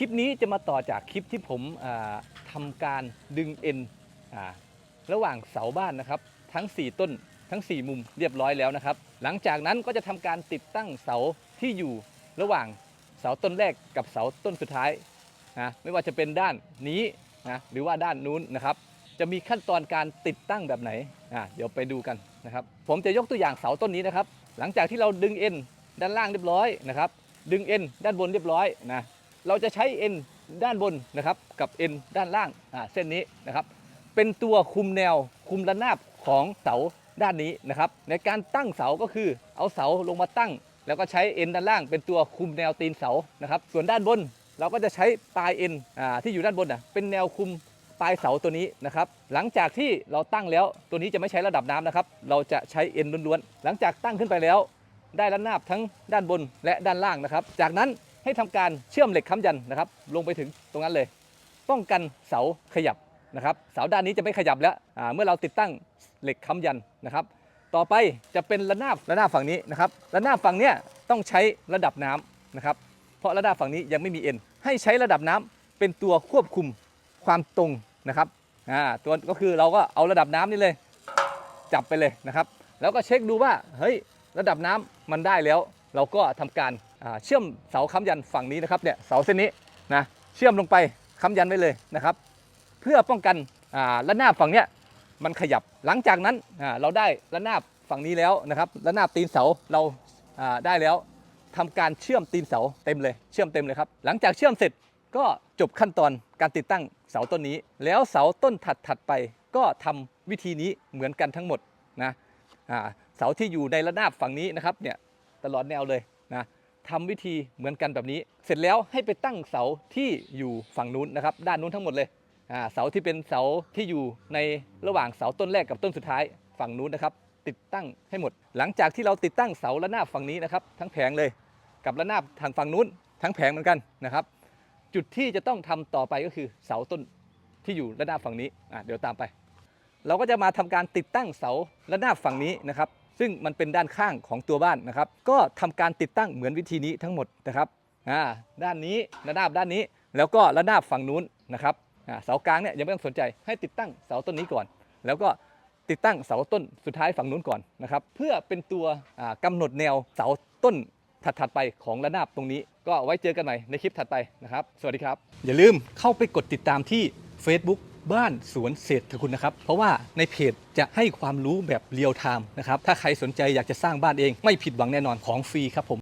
ลิปนี้จะมาต่อจากคลิปที่ผมทำาการดึงเอ็นระหว่างเสาบ้านนะครับ ทั้ง 4 ต้นทั้ง 4 มุมเรียบร้อยแล้วนะครับ หลังจากนั้นก็จะทำการติดตั้งเสาที่อยู่ระหว่างเสาต้นแรกกับเสาต้นสุดท้ายนะไม่ว่าจะเป็นด้านนี้นะหรือว่าด้านนู้นนะครับ จะมีขั้นตอนการติดตั้งแบบไหนอะเดี๋ยวไปดูกันนะครับ ผมจะยกตัวอย่างเสาต้นนี้นะครับ หลังจากที่เราดึงเอ็นด้านล่างเรียบร้อยนะครับ ดึงเอ็นด้านบนเรียบร้อยนะ เราจะใช้เอ็นด้านบนนะครับกับเอ็นด้านล่างเส้นนี้นะครับ เป็นตัวคุมแนวคุมระนาบของเสาด้านนี้นะครับ ในการตั้งเสาก็คือเอาเสาลงมาตั้ง แล้วก็ใช้เอ็นด้านล่างเป็นตัวคุมแนวตีนเสานะครับ ส่วนด้านบนเราก็จะใช้ปลายเอ็นที่อยู่ด้านบนอะเป็นแนวคุมปลายเสาตัวนี้นะครับ หลังจากที่เราตั้งแล้วตัวนี้จะไม่ใช้ระดับน้ำนะครับ เราจะใช้เอ็นล้วนๆหลังจากตั้งขึ้นไปแล้ว ได้ระนาบทั้งด้านบนและด้านล่างนะครับ จากนั้น ให้ทำการเชื่อมเหล็กค้ำยันนะครับ ลงไปถึงตรงนั้นเลย ป้องกันเสาขยับนะครับ เสาด้านนี้จะไม่ขยับแล้วเมื่อเราติดตั้งเหล็กค้ำยันนะครับ ต่อไปจะเป็นระนาบระนาบฝั่งนี้นะครับระนาบฝั่งเนี้ยต้องใช้ระดับน้ำนะครับ เพราะระนาบฝั่งนี้ยังไม่มีเอ็นให้ใช้ระดับน้ำเป็นตัวควบคุมความตรงนะครับอ่าตัวก็คือเราก็เอาระดับน้ำนี่เลยจับไปเลยนะครับ แล้วก็เช็คดูว่าเฮ้ยระดับน้ำมันได้แล้ว เราก็ทำการเชื่อมเสาค้ำยันฝั่งนี้นะครับเนี่ยเสาเส้นนี้นะเชื่อมลงไปค้ำยันไว้เลยนะครับ เพื่อป้องกันระนาบฝั่งเนี้ยมันขยับหลังจากนั้นเราได้ระนาบฝั่งนี้แล้วนะครับระนาบตีนเสาเราได้แล้วทำการเชื่อมตีนเสาเต็มเลยเชื่อมเต็มเลยครับหลังจากเชื่อมเสร็จก็จบขั้นตอนการติดตั้งเสาต้นนี้ แล้วเสาต้นถัดถัดไปก็ทำวิธีนี้เหมือนกันทั้งหมดนะเสาที่อยู่ในระนาบฝั่งนี้นะครับเนี่ย ตลอดแนวเลยนะทำวิธีเหมือนกันแบบนี้ เสร็จแล้วให้ไปตั้งเสาที่อยู่ฝั่งนู้นนะครับ ด้านนู้นทั้งหมดเลยอ่าเสาที่เป็นเสาที่อยู่ในระหว่างเสาต้นแรกกับต้นสุดท้ายฝั่งนู้นนะครับ ติดตั้งให้หมด หลังจากที่เราติดตั้งเสาระนาบฝั่งนี้นะครับ ทั้งแผงเลยกับระนาบทางฝั่งนู้น ทั้งแผงเหมือนกันนะครับ จุดที่จะต้องทำต่อไปก็คือเสาต้นที่อยู่ระนาบฝั่งนี้อะเดี๋ยวตามไป เราก็จะมาทำการติดตั้งเสาระนาบฝั่งนี้นะครับ ซึ่งมันเป็นด้านข้างของตัวบ้านนะครับ ก็ทำการติดตั้งเหมือนวิธีนี้ทั้งหมดนะครับอ่าด้านนี้ระนาบด้านนี้แล้วก็ระนาบฝั่งนู้นนะครับอ่าเสากลางเนี่ยยังไม่ต้องสนใจให้ติดตั้งเสาต้นนี้ก่อน แล้วก็ติดตั้งเสาต้นสุดท้ายฝั่งนู้นก่อนนะครับเพื่อเป็นตัวอ่ากำหนดแนวเสาต้นถัดๆไปของระนาบตรงนี้ ก็ไว้เจอกันใหม่ในคลิปถัดไปนะครับ สวัสดีครับ อย่าลืมเข้าไปกดติดตามที่ Facebook บ้านสวนเศรษฐคุณนะครับ เพราะว่าในเพจจะให้ความรู้แบบเรียลไทม์นะครับ ถ้าใครสนใจอยากจะสร้างบ้านเองไม่ผิดหวังแน่นอนของฟรีครับผม